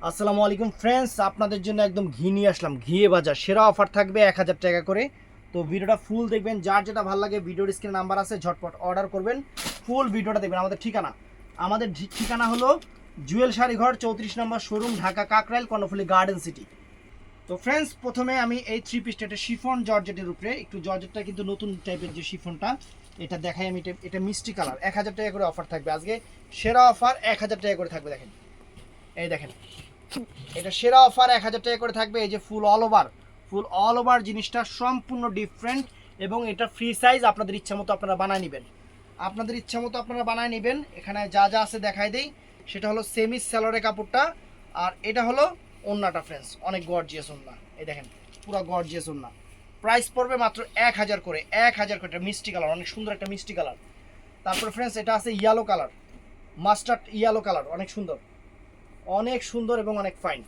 আসসালামু আলাইকুম ফ্রেন্ডস আপনাদের জন্য একদম ঘি নিয়ে আসলাম। ঘিয়ে বাজার, সেরা অফার থাকবে এক হাজার টাকা করে। তো ভিডিওটা ফুল দেখবেন, যার যেটা ভালো লাগে ভিডিওর স্ক্রিনে নাম্বার আছে, ঝটপট অর্ডার করবেন। ফুল ভিডিওটা দেখবেন, আমাদের ঠিকানা। আমাদের ঠিকানা হলো জুয়েল শাড়িঘর, চৌত্রিশ number showroom Dhaka Kakrail, Karnaphuli garden city তো ফ্রেন্ডস প্রথমে আমি এই থ্রি পিসটা এটা শিফন জর্জেটের উপরে। একটু জর্জেটটা কিন্তু নতুন টাইপের যে শিফনটা এটা দেখাই আমি, এটা- মিষ্টি কালার এক হাজার টাকা করে অফার থাকবে। আজকে সেরা অফার এক হাজার টাকা করে থাকবে, দেখেন। এই দেখেন। এটা সেরা অফার এক হাজার টাকা করে থাকবে, এই যে full all over full all over জিনিসটা সম্পূর্ণ ডিফারেন্ট এবং এটা ফ্রি সাইজ আপনাদের ইচ্ছা মতো আপনারা বানায় নেবেন। আপনাদের ইচ্ছা মতো আপনারা বানায় নেবেন। এখানে যা যা আছে দেখাই দেই। সেটা হলো সেমি স্যালোরে কাপড়টা আর এটা হলো ওন্নাটা ফ্রেন্ডস অনেক গর্জিয়াস ওন্না। এই দেখেন, পুরো গর্জিয়াস ওন্না। প্রাইস পড়বে মাত্র এক হাজার করে, এক হাজার করে। এটা মিষ্টি কালার অনেক সুন্দর একটা মিষ্টি কালার তারপর ফ্রেন্ডস এটা আছে yellow colour mustard yellow colour অনেক সুন্দর। অনেক সুন্দর এবং অনেক ফাইন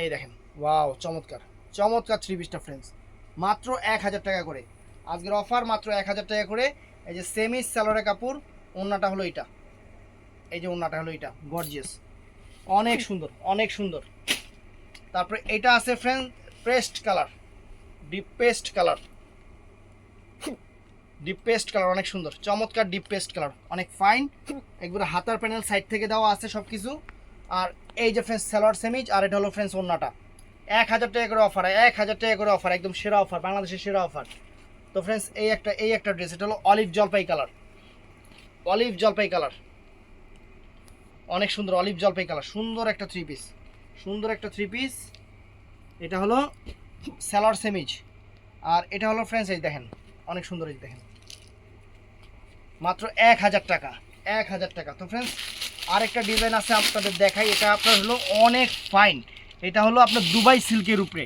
এই দেখেন ওয়াও চমৎকার। চমৎকার থ্রি পিসটা ফ্রেন্ডস মাত্র এক হাজার টাকা করে। আজকের অফার মাত্র এক হাজার টাকা করে। এই যে সেমি স্যালোরে কাপড় ওন্নাটা হলো এটা। এই যে ওন্নাটা হলো এটা গর্জিয়াস অনেক সুন্দর অনেক সুন্দর। তারপরে এটা আছে friend paste colour deep paste colour deep paste colour অনেক সুন্দর, চমৎকার ডিপ পেস্ট কালার অনেক ফাইন একবারে হাতার প্যানেল সাইড থেকে দেওয়া আছে সব কিছু আর এই যে ফ্রেন্ডস সালোয়ার সেমিজ আর এটা হলো ফ্রেন্ডস ওন্নাটা এক হাজার টাকা করে অফার এক হাজার টাকা করে অফার একদম সেরা অফার বাংলাদেশের সেরা অফার তো ফ্রেন্ডস এই একটা এই একটা ড্রেস এটা হলো অলিভ জলপাই কালার অলিভ জলপাই কালার অনেক সুন্দর অলিভ জলপাই কালার সুন্দর একটা থ্রি পিস সুন্দর একটা থ্রি পিস এটা হলো স্যালোয়ার সেমিজ আর এটা হলো ফ্রেন্ডস এই দেখেন। অনেক সুন্দর এই দেখেন। মাত্র এক হাজার টাকা, এক হাজার টাকা। তো ফ্রেন্ডস আরেকটা ডিজাইন আছে আপনাদের দেখাই, এটা আপনার হলো অনেক ফাইন এটা হলো আপনার দুবাই সিল্কের উপরে,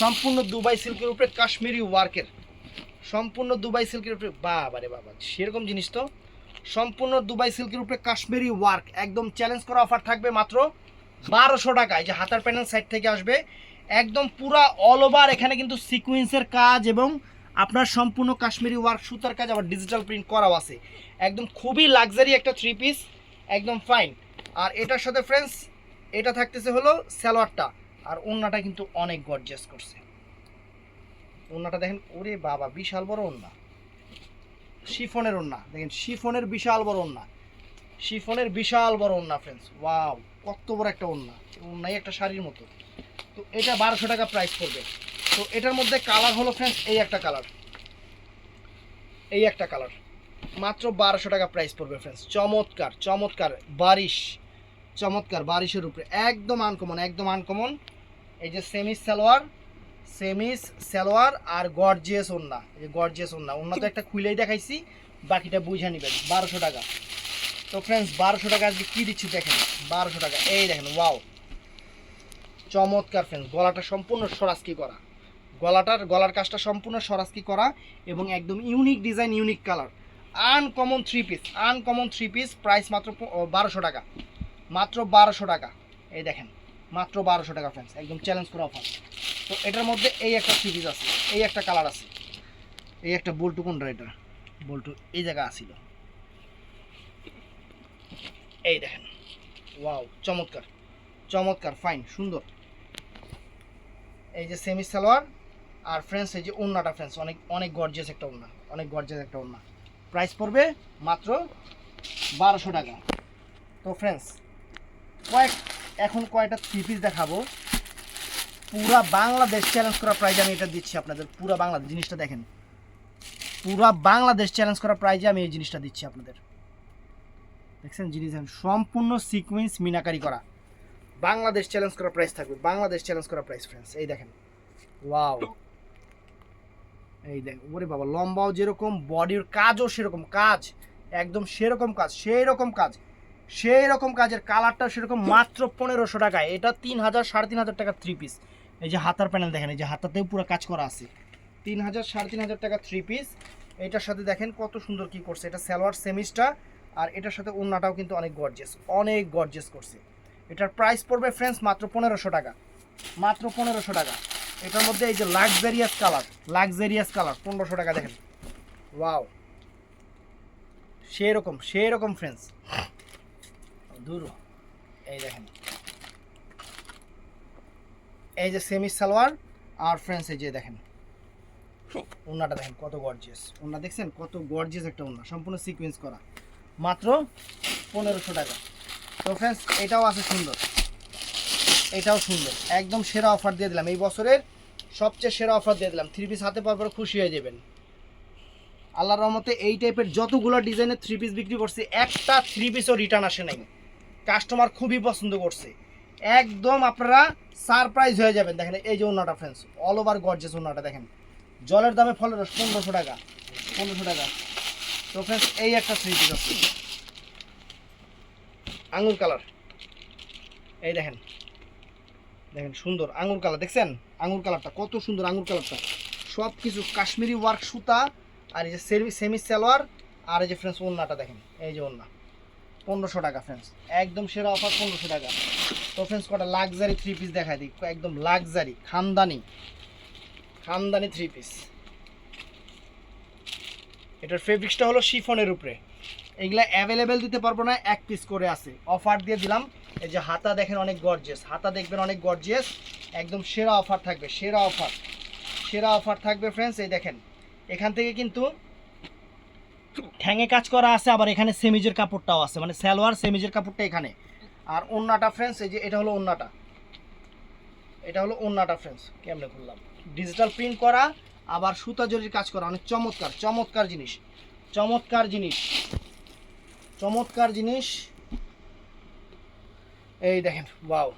সম্পূর্ণ দুবাই সিল্কের উপরে কাশ্মীরি ওয়ার্কের। সম্পূর্ণ দুবাই সিল্কের উপরে, বাবা রে বাবা, সেরকম জিনিস তো। সম্পূর্ণ দুবাই সিল্কের উপরে কাশ্মীরি ওয়ার্ক, একদম চ্যালেঞ্জ করা অফার থাকবে মাত্র বারোশো টাকায় যে হাতার প্যানেল সাইড থেকে আসবে, একদম পুরা অল ওভার এখানে কিন্তু সিকুয়েন্সের কাজ এবং আপনার সম্পূর্ণ কাশ্মীরি ওয়ার্ক সুতার কাজ আবার ডিজিটাল প্রিন্ট করাও আছে। একদম খুবই লাক্সারি একটা থ্রি পিস একদম ফাইন আর এটার সাথে ফ্রেন্ডস এটা থাকতেছে হলো সালোয়ারটা। আর ওন্নাটা কিন্তু অনেক গর্জিয়াস করছে। ওন্নাটা দেখেন, ওরে বাবা, বিশাল বড় ওন্না শিফনের ওন্না দেখেন, শিফনের বিশাল বড় ওন্না শিফনের বিশাল বড় ওন্না ফ্রেন্ডস ওয়াও কত বড় একটা ওন্না ওন্নাই একটা শাড়ির মতো। তো এটা বারোশো টাকা প্রাইস পড়বে। তো এটার মধ্যে কালার হলো ফ্রেন্ডস এই একটা কালার। এই একটা কালার। মাত্র বারোশো টাকা প্রাইস পড়বে ফ্রেন্ডস চমৎকার চমৎকার, বারিশ। চমৎকার, বারিশের উপরে। একদম আনকমন একদম আনকমন এই যে সেমিস সালোয়ার সেমিস সালোয়ার আর গর্জিয়াস ওন্না এই যে গর্জিয়াস ওন্না ওন্না তো একটা খুলেই দেখাইছি, বাকিটা বুঝে নেবেন। বারোশো টাকা। তো ফ্রেন্ডস বারোশো টাকা আজকে কী দিচ্ছি দেখেন? বারোশো টাকা। এই দেখেন ওয়াও চমৎকার ফ্রেন্ডস গলাটা সম্পূর্ণ সরাসকি করা। গলাটার, গলার কাজটা সম্পূর্ণ সরাসকি করা এবং একদম unique design unique colour uncommon three piece uncommon three piece price মাত্র বারোশো টাকা। মাত্র বারোশো টাকা। এই দেখেন, মাত্র বারোশো টাকা ফ্রেন্ডস একদম চ্যালেঞ্জ করা অফার তো এটার মধ্যে এই একটা থ্রি পিস আছে, এই একটা কালার আছে। এই একটা বল্টু কোনটা এটা? বল্টু এই জায়গা আসিল। এই দেখেন ওয়াও চমৎকার চমৎকার ফাইন সুন্দর। এই যে সেমি সালোয়ার আর ফ্রেন্ডস এই যে ওন্নাটা ফ্রেন্ডস অনেক অনেক গর্জিয়াস একটা ওন্না অনেক গর্জিয়াস একটা ওন্না প্রাইস পড়বে মাত্র বারোশো টাকা। তো ফ্রেন্ডস কয়েক, এখন কয়েকটা থ্রি পিস দেখাবো। পুরা বাংলাদেশ চ্যালেঞ্জ করা প্রাইজ আমি এটা দিচ্ছি আপনাদের, পুরা বাংলাদেশ, জিনিসটা দেখেন। পুরা বাংলাদেশ চ্যালেঞ্জ করা প্রাইজে আমি এই জিনিসটা দিচ্ছি আপনাদের। দেখছেন, জিনিস সম্পূর্ণ সিকুয়েন্স মিনাকারি করা। বাংলাদেশ চ্যালেঞ্জ করা প্রাইস থাকবে, বাংলাদেশ চ্যালেঞ্জ করা প্রাইস ফ্রেন্ডস এই দেখেন। ওয়াও এই দেখ, ওরে বাবা, লম্বাও যেরকম বডির কাজও সেরকম কাজ, একদম সেরকম কাজ সেই রকম কাজ সেই রকম কাজের কালারটা সেরকম মাত্র পনেরোশো টাকায় এটা তিন হাজার, সাড়ে তিন হাজার টাকা থ্রি পিস এই যে হাতার প্যানেল দেখেন, এই যে হাতাতেও পুরো কাজ করা আছে। তিন হাজার, সাড়ে তিন হাজার টাকা থ্রি পিস এটার সাথে দেখেন কত সুন্দর কি করছে, এটা সালোয়ার সেমিসটা আর এটার সাথে ওন্নাটাও কিন্তু অনেক গর্জেস অনেক গর্জেস করছে। এটার প্রাইস পড়বে ফ্রেন্ডস মাত্র পনেরোশো টাকা, মাত্র পনেরোশো টাকা। এটার মধ্যে এই যে লাক্সারিয়াস কালার লাক্সারিয়াস কালার পনেরোশো টাকা দেখেন। ওয়াও সেরকম সেরকম ফ্রেন্ডস দূর এই দেখেন। এই যে সেমি সালোয়ার আর ফ্রেন্ডস এই যে দেখেন। ওন্নাটা দেখেন, কত গর্জিয়াস ওন্না দেখছেন? কত গর্জিয়াস একটা ওন্না সম্পূর্ণ সিকোয়েন্স করা। মাত্র পনেরোশো টাকা। তো ফ্রেন্ডস এটাও আছে সুন্দর। এটাও সুন্দর। একদম সেরা অফার দিয়ে দিলাম। এই বছরের সবচেয়ে সেরা অফার দিয়ে দিলাম। থ্রি পিস হাতে পাওয়ার পরে খুশি হয়ে যাবেন। আল্লাহর রহমতে এই টাইপের যতগুলো ডিজাইনের থ্রি পিস বিক্রি করছি, একটা থ্রি পিসও রিটার্ন আসে নাই। কাস্টমার খুবই পছন্দ করছে। একদম আপনারা সারপ্রাইজ হয়ে যাবেন। দেখেন, এই যে ওনাটা ফ্রেন্ডস অল ওভার গর্জেস ওনাটা দেখেন। জলের দামে ফলের রস, পনেরোশো টাকা পনেরোশো টাকা। তো ফ্রেন্ডস এই একটা থ্রি পিস আছে। আঙুর কালার এই দেখেন দেখেন সুন্দর আঙুর কালার, দেখছেন? আঙুর কালারটা, কত সুন্দর আঙুর কালারটা। সব কিছু কাশ্মীরি ওয়ার্ক সুতা, আর এই যে সেমি সালোয়ার, আর এই যে ফ্রেন্ডস ওন্নাটা দেখেন, এই যে ওন্না পনেরোশো টাকা ফ্রেন্ডস একদম সেরা অফার পনেরোশো টাকা। তো ফ্রেন্ডস কটা লাক্সারি থ্রি পিস দেখাই দিই, একদম লাক্সারি খানদানি। খানদানি থ্রি পিস এটার ফেব্রিক্সটা হলো শিফনের উপরে। এগুলা অ্যাভেলেবেল দিতে পারব না, এক পিস করে আছে। অফার দিয়ে দিলাম এই যে হাতা দেখেন অনেক গর্জিয়াস হাতা দেখবেন অনেক গর্জিয়াস একদম সেরা অফার থাকবে, সেরা অফার সেরা অফার থাকবে ফ্রেন্ডস এই দেখেন। এখান থেকে কিন্তু ঠ্যাঙে কাজ করা আছে, আবার এখানে সেমিজের কাপড়টাও আছে। মানে সালোয়ার, সেমিজের কাপড়টা এখানে। আর ওন্নাটা ফ্রেন্ডস এই যে এটা হলো ওন্নাটা। এটা হলো ওন্নাটা ফ্রেন্ডস কেমনে খুললাম? ডিজিটাল প্রিন্ট করা, আবার সুতা জরির কাজ করা। অনেক চমৎকার চমৎকার জিনিস। চমৎকার জিনিস। চমৎকার জিনিস। এই দেখেন বাউ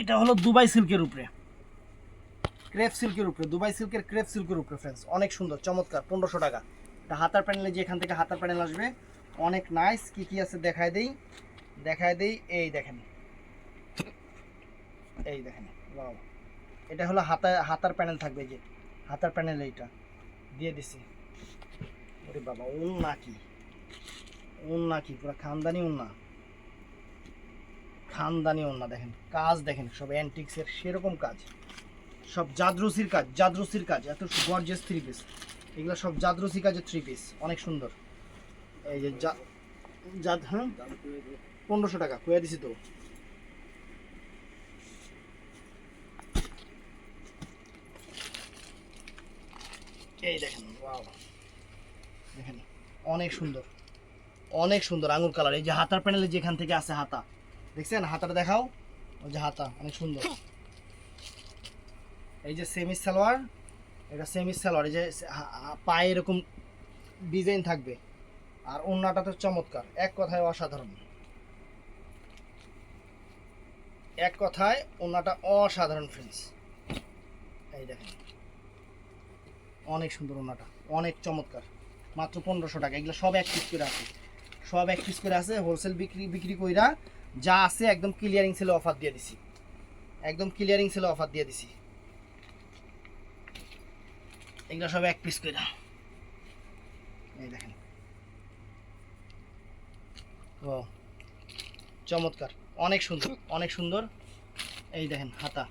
এটা হলো দুবাই সিল্কের উপরে। ক্রেপ সিল্কের উপরে, দুবাই সিল্কের ক্রেপ সিল্কের উপরে ফ্রেন্ডস অনেক সুন্দর, চমৎকার, পনেরোশো টাকা। এটা হাতার প্যানেলে যে এখান থেকে হাতার প্যানেল আসবে, অনেক নাইস কি কি আছে দেখায় দেই? দেখায় দেই, এই দেখেন। এই দেখেন এটা হলো হাতা, হাতার প্যানেল থাকবে যে, হাতার প্যানেল এইটা। দিয়ে দিছি। ওরে বাবা, উন্না কি? উন্না কি? পুরো খানদানি উন্না। খানদানি ওন্না দেখেন, কাজ দেখেন, সব অ্যান্টিক্সের সেরকম কাজ। সব জাদরুসির কাজ জাদরুসির কাজ, এত গর্জেস থ্রি পিস এগুলো সব জাদরুসি কাজের থ্রি পিস অনেক সুন্দর। এই যে হ্যাঁ? পনেরোশো টাকা কয়ে দিছি তো। এই দেখেন দেখেন, অনেক সুন্দর। অনেক সুন্দর আঙুর কালার। এই যে হাতার প্যানেলে যেখান থেকে আছে হাতা। দেখছেন? হাতাটা দেখাও। ওই যে হাতা, অনেক সুন্দর। এই যে সেমি সালোয়ার, এটা সেমি সালোয়ার। এই যে পায়ে এরকম ডিজাইন থাকবে। আর ওন্নাটা তো চমৎকার। এক কথায় অসাধারণ। এক কথায় ওন্নাটা অসাধারণ ফ্রেন্ডস এই দেখেন। অনেক সুন্দর ওন্নাটা অনেক চমৎকার। মাত্র পনেরোশো টাকা, এগুলো সব এক পিস করে আছে। সব এক পিস করে আছে হোলসেল বিক্রি বিক্রি কইরা যা আছে একদম ক্লিয়ারিং সেলে অফার দিয়ে দিছি। একদম ক্লিয়ারিং সেলে অফার দিয়ে দিছি। এগুলো সব এক পিস করে এই দেখেন। ও চমৎকার, অনেক সুন্দর অনেক সুন্দর। এই দেখেন, হাতা,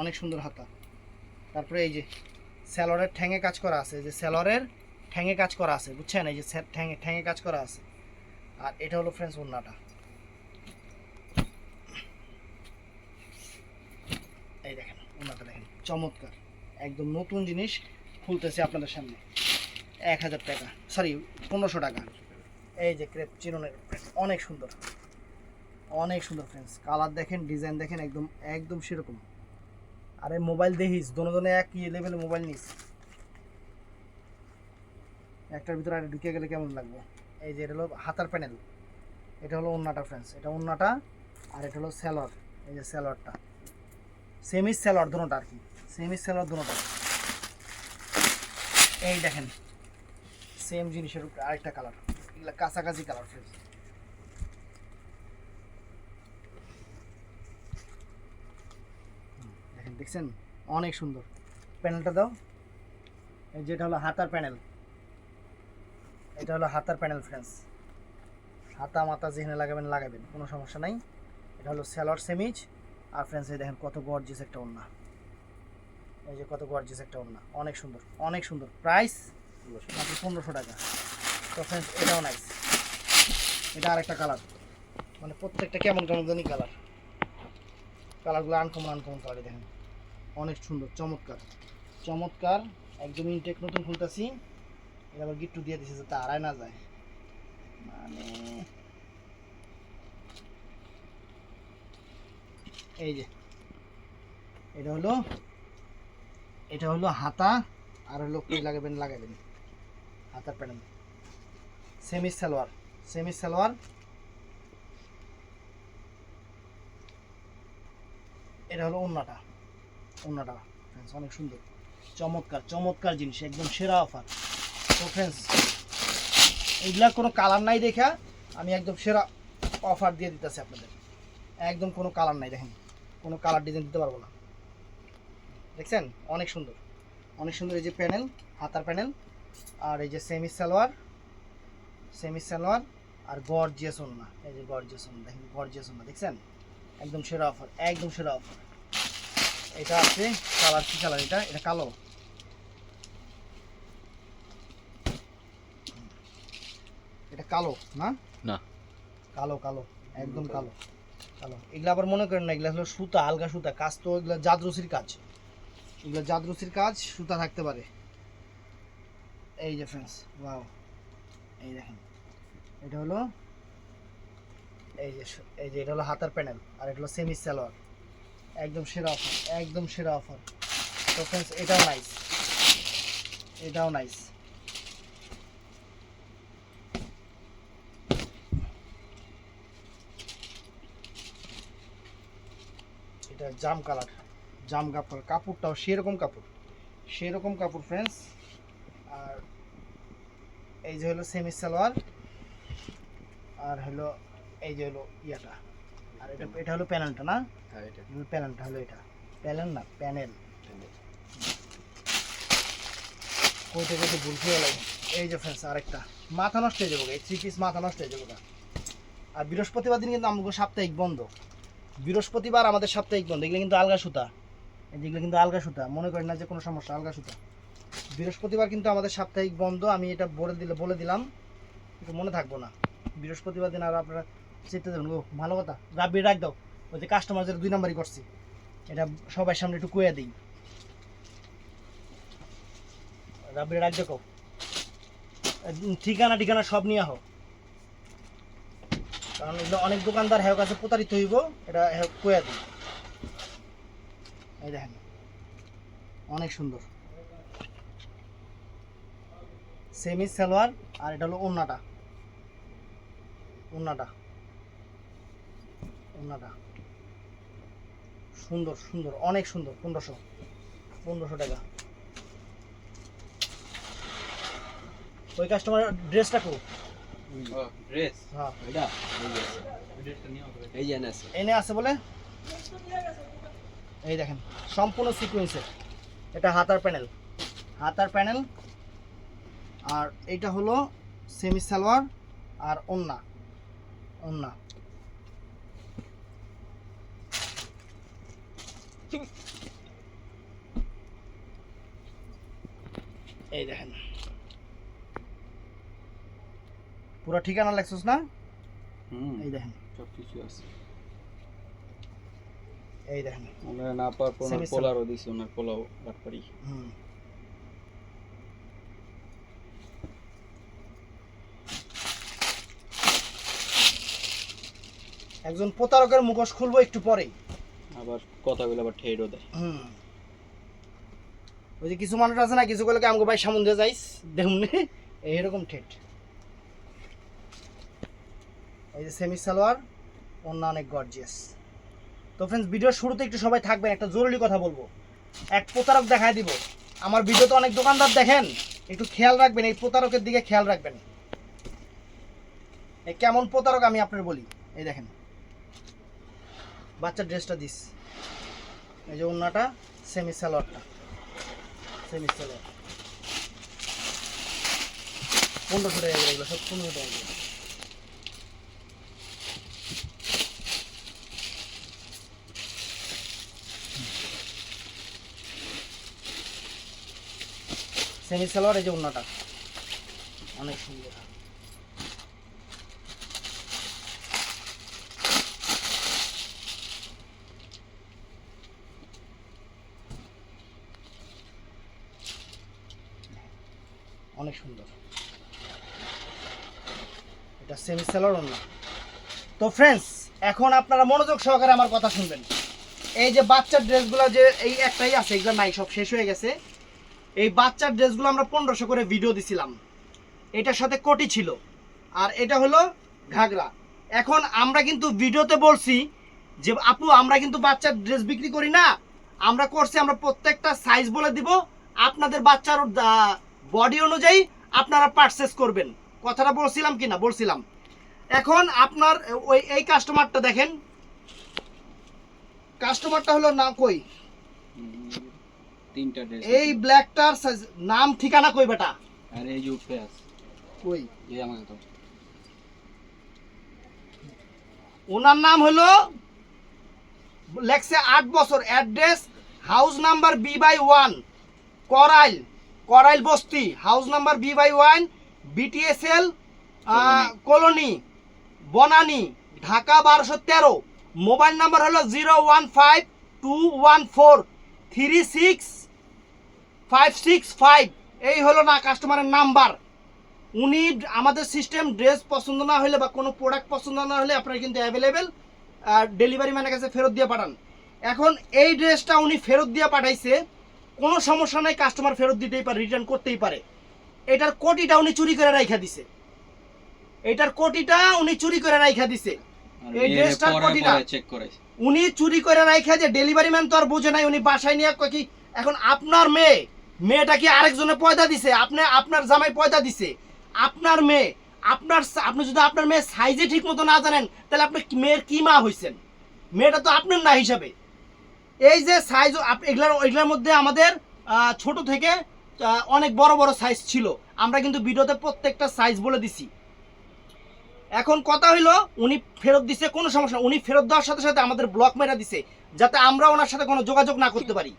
অনেক সুন্দর হাতা। তারপরে এই যে স্যালোয়ারের ঠ্যাঙে কাজ করা আছে, যে স্যালোয়ারের ঠ্যাঙে কাজ করা আছে, বুঝছেন? এই যে ঠ্যাঙে ঠ্যাঙে কাজ করা আছে। আর এটা হলো ফ্রেন্ডস ওন্নাটা এই দেখেন ওনাটা দেখেন, চমৎকার। একদম নতুন জিনিস খুলতেছে আপনাদের সামনে। এক হাজার টাকা সরি পনেরোশো টাকা। এই যে ক্রেপ, চিরনের অনেক সুন্দর। অনেক সুন্দর ফ্রেন্ডস কালার দেখেন, ডিজাইন দেখেন, একদম একদম সেরকম। আরে মোবাইল দেখিস, দোনো দোনো এক লেভেলে মোবাইল নিস। একটার ভিতরে আর ঢুকে গেলে কেমন লাগবে? এই যে এটা হলো হাতার প্যানেল এটা হলো ওন্নাটা ফ্রেন্ডস এটা ওন্নাটা আর এটা হলো স্যালোয়ার এই যে স্যালোয়ারটা সেমি স্যালোয়ার দুটোটা আর কি সেমি স্যালোয়ার দুটোটা এই দেখেন সেম জিনিসের আরেকটা কালার এগুলো কাছাকাছি কালার ফ্রেন্ডস দেখেন দেখছেন? অনেক সুন্দর। প্যানেলটা দাও। এই যেটা হলো হাতার প্যানেল। এটা হলো হাতার প্যানেল ফ্রেন্ডস হাতা মাথা যেখানে লাগাবেন লাগাবেন, কোনো সমস্যা নাই। এটা হলো স্যালোয়ার সেমিজ আর ফ্রেন্ডস এই দেখেন কত গর্জিয়াস একটা ওন্না এই যে কত গর্জিয়াস একটা ওন্না অনেক সুন্দর অনেক সুন্দর। প্রাইস মাত্র পনেরোশো টাকা। তো ফ্রেন্ডস এটাও নাইস এটা আরেকটা কালার মানে প্রত্যেকটা কেমন কেমন জানি কালার কালারগুলো আনকমন আনকমন কালার দেখেন। অনেক সুন্দর, চমৎকার। চমৎকার একদম ইনটেক নতুন খুলতেছি। এটা আবার গিট্টু দিয়ে দিছে যাতে আড়াই না যায়। মানে এই যে, এটা হলো এটা হলো হাতা, আর হলো কি লাগাবেন লাগাবেন। হাতার panel. Semi salwar semi salwar. এটা হলো ওন্নাটা। ওন্নাটা ফ্রেন্ডস অনেক সুন্দর। চমৎকার চমৎকার জিনিস, একদম সেরা অফার তো ফ্রেন্ডস এগুলা কোনো কালার নাই দেখা, আমি একদম সেরা অফার দিয়ে দিতেছি আপনাদের। একদম কোনো কালার নাই, দেখেন। কোনো কালার ডিজাইন দিতে পারব না। দেখছেন? অনেক সুন্দর। অনেক সুন্দর এই যে প্যানেল হাতার প্যানেল আর এই যে সেমি সালোয়ার সেমি সালোয়ার আর গর্জিয়াস ওন্না এই যে গর্জিয়াস ওন্না দেখেন গর্জিয়াস ওন্না দেখছেন? একদম সেরা অফার একদম সেরা অফার এটা আছে কালার কি কালার এটা? এটা কালো। এটা কালো না? না। কালো কালো একদম কালো কালো। এগুলো আবার মনে করেন না এগুলো হলো সুতা আলগা সুতা। কাজ তো এগুলো জাদরুসির কাজ। এগুলো জাদরুসির কাজ সুতা থাকতে পারে। এই যে ফ্রেন্ডস ওয়াও এই দেখেন এটা হলো এই যে এই যে এটা হলো হাতার প্যানেল আর এটা হলো সেমি সালোয়ার একদম সেরা অফার একদম সেরা অফার তো ফ্রেন্ডস এটাও নাইস এটাও নাইস এটা জাম কালার জাম কাপড়, কাপড়টাও সেরকম কাপড় সেরকম কাপড় ফ্রেন্ডস আর এই যে হলো সেমি সালোয়ার আর হলো এই যে হলো ইয়াটা। আর এটা এটা হলো প্যানেলটা না? হ্যাঁ এটা। প্যানেলটা হলো এটা। প্যানেল না প্যানেল। কইতে ভুল খেয়ে লাগে এই যে ফ্রেন্ডস আরেকটা। মাথা নষ্ট হয়ে যাব এই থ্রি পিস মাথা নষ্ট হয়ে যাব। আর বৃহস্পতিবার দিন কিন্তু আমাকে সাপ্তাহিক বন্ধ। বৃহস্পতিবার আমাদের সাপ্তাহিক বন্ধ এগুলো কিন্তু আলগা সুতা। এই যেগুলো কিন্তু আলগা সুতা মনে করেন না যে কোনো সমস্যা আলগা সুতা। বৃহস্পতিবার কিন্তু আমাদের সাপ্তাহিক বন্ধ আমি এটা বলে দিলে বলে দিলাম। কিন্তু মনে থাকব না। বৃহস্পতিবার দিন আর আপনারা চেতে দেবেন ও ভালো কথা, রাব্বি রাখ দাও। ওই যে কাস্টমার যেটা দুই নাম্বারই করছি, এটা সবার সামনে একটু কুয়া দিই। রাব্বি রাখ দেখো। ঠিকানা ঠিকানা সব নিয়ে আহ। কারণ এগুলো অনেক দোকানদার হ্যাঁ কাছে প্রতারিত হইব, এটা হ্যাঁ কুয়া দিই। এই দেখেন, অনেক সুন্দর। সেমি সালোয়ার আর এটা হলো ওন্নাটা ওন্নাটা ওন্নাটা সুন্দর সুন্দর অনেক সুন্দর পনেরোশো পনেরোশো টাকা। ওই কাস্টমার ড্রেসটা খুব ড্রেস হ্যাঁ। এটা এই যে এনে আছে। এনে আছে বলে? এই দেখেন সম্পূর্ণ সিকুয়েন্সের এটা হাতার প্যানেল। হাতার প্যানেল। আর এইটা হলো সেমি সালোয়ার আর ওন্না। ওন্না। এই দেখেন। পুরো ঠিকানা লেখছস না? এই দেখেন। সব কিছু আছে। এই দেখেন। আমরা না পার পর পোলারও দিছি ওনার পোলাও বাটপারি হুম। একজন প্রতারকের মুখোশ খুলবো একটু পরেই। আবার কথাগুলো আবার ঠেড়ও দেয়। হুম। ওই যে কিছু মানুষ আছে না, কিছু করলে আমাকে ভাই সামুদ্রে যাইস দেখুন এইরকম ঠেট। এই যে সেমি সালোয়ার অন্য অনেক গর্জিয়াস তো ফ্রেন্ডস ভিডিওর শুরুতে একটু সবাই থাকবেন, একটা জরুরি কথা বলব। এক প্রতারক দেখায় দিব। আমার ভিডিওতে অনেক দোকানদার দেখেন, একটু খেয়াল রাখবেন, এই প্রতারকের দিকে খেয়াল রাখবেন। কেমন প্রতারক আমি আপনার বলি, এই দেখেন। বাচ্চার ড্রেসটা দিস। এই যে ওন্নাটা সেমি সালোয়ারটা। সেমি সালোয়ার। পনেরোশো টাকা এগুলো, সব পনেরো টাকা সেমি সালোয়ার, এই যে ওন্নাটা। অনেক সুন্দর অনেক সুন্দর এটা সেমি সেলার না তো ফ্রেন্ডস এখন আপনারা মনোযোগ সহকারে আমার কথা শুনবেন। এই যে বাচ্চার ড্রেসগুলো যে এই একটাই আছে, এগুলো নাই, সব শেষ হয়ে গেছে। এই বাচ্চার ড্রেসগুলো আমরা পনেরোশো করে ভিডিও দিছিলাম। এটার সাথে কোটি ছিল। আর এটা হলো ঘাগরা। এখন আমরা কিন্তু ভিডিওতে বলছি যে, আপু, আমরা কিন্তু বাচ্চার ড্রেস বিক্রি করি না। আমরা করছি, আমরা প্রত্যেকটা সাইজ বলে দিব। আপনাদের বাচ্চার বডি অনুযায়ী আপনারা পারচেস করবেন। কথাটা বলছিলাম কি না? বলছিলাম। এখন আপনার ওই এই কাস্টমারটা দেখেন। কাস্টমারটা হলো না কই? তিনটা ড্রেস এই ব্ল্যাকটার নাম ঠিকানা কই বেটা? আর এই যে আছে। কই? এই আমাকে তো। ওনার নাম হলো লেখছে আট বছর address house number B by one Korail Korail বস্তি house number B by one BTSL colony. Banani, Dhaka বারোশো তেরো। মোবাইল নাম্বার হলো zero one five two one four three six five six five. এই হলো না কাস্টমারের নাম্বার। উনি আমাদের সিস্টেম ড্রেস পছন্দ না হলে বা কোনো প্রোডাক্ট পছন্দ না হলে আপনারা কিন্তু অ্যাভেলেবেল ডেলিভারি ম্যানের কাছে ফেরত দিয়ে পাঠান। এখন এই ড্রেসটা উনি ফেরত দিয়ে পাঠাইছে, কোনো সমস্যা নাই কাস্টমার ফেরত দিতেই পারে রিটার্ন করতেই পারে। এটার কোটিটা উনি চুরি করে রাইখা দিছে। এটার কোটিটা উনি চুরি করে রাইখা দিছে। এই ড্রেসটার কোটিটা? উনি চুরি করে রাইখা যে ডেলিভারি ম্যান তো আর বোঝে নাই উনি বাসায় নিয়ে কি এখন আপনার মেয়ে মেয়েটা কি আরেকজনে পয়দা দিছে? আপনি আপনার জামাই পয়দা দিছে। আপনার মেয়ে আপনার আপনি যদি আপনার মেয়ে সাইজে ঠিক মতো না জানেন তাহলে আপনি মেয়ের কি মা হইছেন? মেয়েটা তো আপনার না হিসাবে। এই যে সাইজ এগুলার এগুলার মধ্যে আমাদের ছোট থেকে অনেক বড় বড় সাইজ ছিল। আমরা কিন্তু ভিডিওতে প্রত্যেকটা সাইজ বলে দিছি। এখন কথা হইল, উনি ফেরত দিছে, কোনো সমস্যা। উনি ফেরত দেওয়ার সাথে সাথে আমাদের ব্লক মেরা দিছে, যাতে আমরা ওনার সাথে কোনো যোগাযোগ না করতে পারি।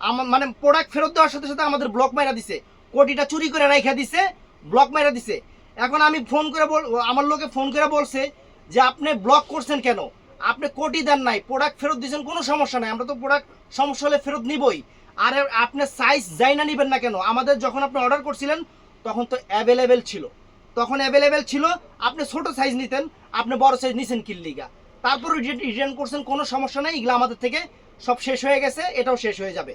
আমার মানে প্রোডাক্ট ফেরত দেওয়ার সাথে সাথে আমাদের ব্লক মেরা দিছে, কোটিটা চুরি করে রেখে দিছে ব্লক মেরা দিছে। এখন আমি ফোন করে বল, আমার লোকে ফোন করে বলছে যে, আপনি ব্লক করছেন কেন? আপনি কোটি দেন নাই প্রোডাক্ট ফেরত দিয়েছেন, কোনো সমস্যা নাই। আমরা তো প্রোডাক্ট সমস্যা হলে ফেরত নিবই। আর, আপনি সাইজ যাই না নিবেন না কেন? আমাদের যখন আপনি অর্ডার করছিলেন, তখন তো অ্যাভেলেবেল ছিল। তখন অ্যাভেলেবেল ছিল, আপনি ছোট সাইজ নিতেন, আপনি বড় সাইজ নিছেন কিল্লিগা তারপর রিটার্ন করছেন, কোনো সমস্যা নেই, এগুলো আমাদের থেকে সব শেষ হয়ে গেছে, এটাও শেষ হয়ে যাবে।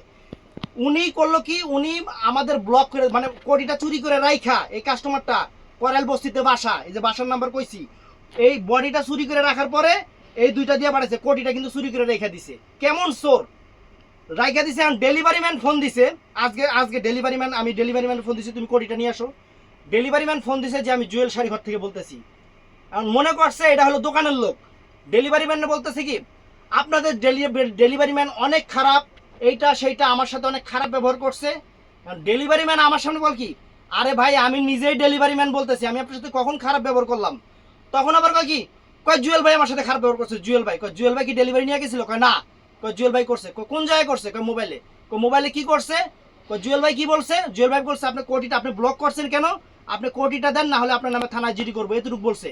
উনি করল কি, উনি আমাদের ব্লক করে মানে কোটিটা চুরি করে রাইখা এই কাস্টমারটা করাইল বস্তিতে বাসা, এই যে বাসার নাম্বার কইছি। এই বডিটা চুরি করে রাখার পরে এই দুইটা দিয়ে বাড়াইছে, কোটিটা কিন্তু চুরি করে রেখে দিছে। কেমন চোর? রাইখা দিছে, এখন ডেলিভারি ম্যান ফোন দিছে। আজকে আজকে ডেলিভারি ম্যান আমি ডেলিভারি ম্যান ফোন দিছি, তুমি কোটিটা নিয়ে আসো। ডেলিভারি ম্যান ফোন দিছে যে আমি জুয়েল শাড়ি ঘর থেকে বলতেছি। এখন মনে করছে এটা হলো দোকানের লোক। ডেলিভারি ম্যান বলতেছে কি, আপনাদের ডেলিভারি ম্যান অনেক খারাপ, এইটা, সেইটা আমার সাথে অনেক খারাপ ব্যবহার করছে। ডেলিভারি ম্যান আমার সামনে বল কি, আরে ভাই, আমি নিজেই ডেলিভারি ম্যান বলতেছি, আমি আপনার সাথে কখন খারাপ ব্যবহার করলাম? তখন আবার কয় কি, কয়, জুয়েল ভাই আমার সাথে খারাপ ব্যবহার করছে, জুয়েল ভাই। কয়, জুয়েল ভাই কি ডেলিভারি নিয়ে গেছিল? কয়, না। কয়, জুয়েল ভাই করছে। কয়, কোন জায়গায় করছে? কয়, মোবাইলে। কয়, মোবাইলে কি করছে? কয়, জুয়েল ভাই কি বলছে? জুয়েল ভাই বলছে, আপনি কোটিটা আপনি ব্লক করছেন কেন? আপনি কোটিটা দেন না হলে আপনার নামে থানায় জিডি করব, এতটুকু বলছে।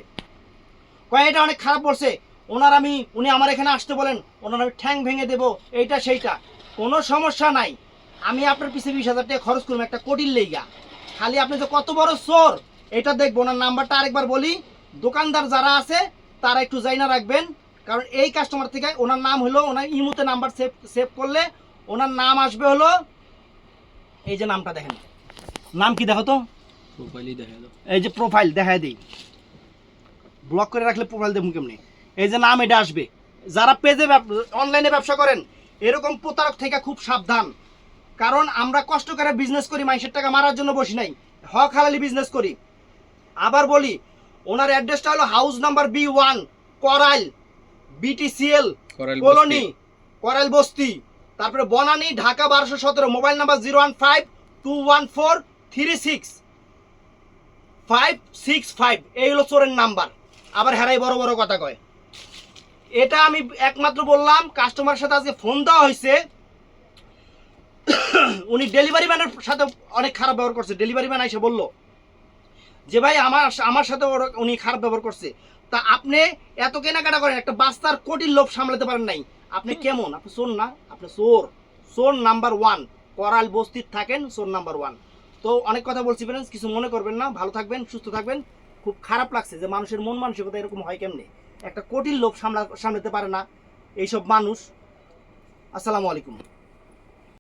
কয়, এটা অনেক খারাপ বলছে। ওনার আমি, উনি আমার এখানে আসতে বলেন, ওনার আমি ঠ্যাং ভেঙে দেবো, এইটা সেইটা। কোনো সমস্যা নাই। আমি আপনার পিছিয়ে বিশ হাজার টাকা খরচ করব, একটা কোটির লেগা খালি আপনি যে কত বড় চোর, এটা দেখব। ওনার নাম্বারটা আরেকবার বলি। দোকানদার যারা আছে, তারা একটু যাই না রাখবেন। কারণ এই কাস্টমার থেকে ওনার নাম হলো, ওনার ইমুতে নাম্বার সেভ সেভ করলে ওনার নাম আসবে হলো, এই যে নামটা দেখেন। নাম কি দেখো তো? প্রোফাইলই দেখা দাও। এই যে প্রোফাইল দেখায় দিই। ব্লক করে রাখলে প্রোফাইল দেবো কেমনি? এই যে নাম এটা আসবে। যারা পেজে অনলাইনে ব্যবসা করেন এরকম প্রতারক থেকে খুব সাবধান। কারণ আমরা কষ্ট করে বিজনেস করি টাকা মারার জন্য বসি নাই। হক হালালি বিজনেস করি। আবার বলি ওনার অ্যাড্রেসটা হলো house number B one Korail BTCL Korail colony Korail বস্তি। তারপরে বনানী ঢাকা বারোশো সতেরো mobile number zero one five two one four three six five six five এই হলো চোরের নাম্বার। আবার হেরাই বড় বড় কথা কয়। এটা আমি একমাত্র বললাম কাস্টমারের সাথে আজকে ফোন দেওয়া হয়েছে। উনি ডেলিভারি ম্যানের সাথে অনেক খারাপ ব্যবহার করছে। ডেলিভারি ম্যান এসে বলল যে, ভাই, আমার আমার সাথে উনি খারাপ ব্যবহার করছে। তা আপনি এত কেনাকাটা করেন, একটা বাস্তার কোটির লোভ সামলাতে পারেন নাই। আপনি কেমন? আপনি চোর না? আপনি চোর। চোর নাম্বার ওয়ান করাল বস্তির থাকেন, চোর নাম্বার ওয়ান তো অনেক কথা বলছি ফ্রেন্ডস কিছু মনে করবেন না, ভালো থাকবেন, সুস্থ থাকবেন। খুব খারাপ লাগছে যে মানুষের মন মানসিকতা এরকম হয় কেমনে? একটা কঠিন লোক সামলা সামলাতে পারে না এইসব মানুষ। আসসালামু আলাইকুম।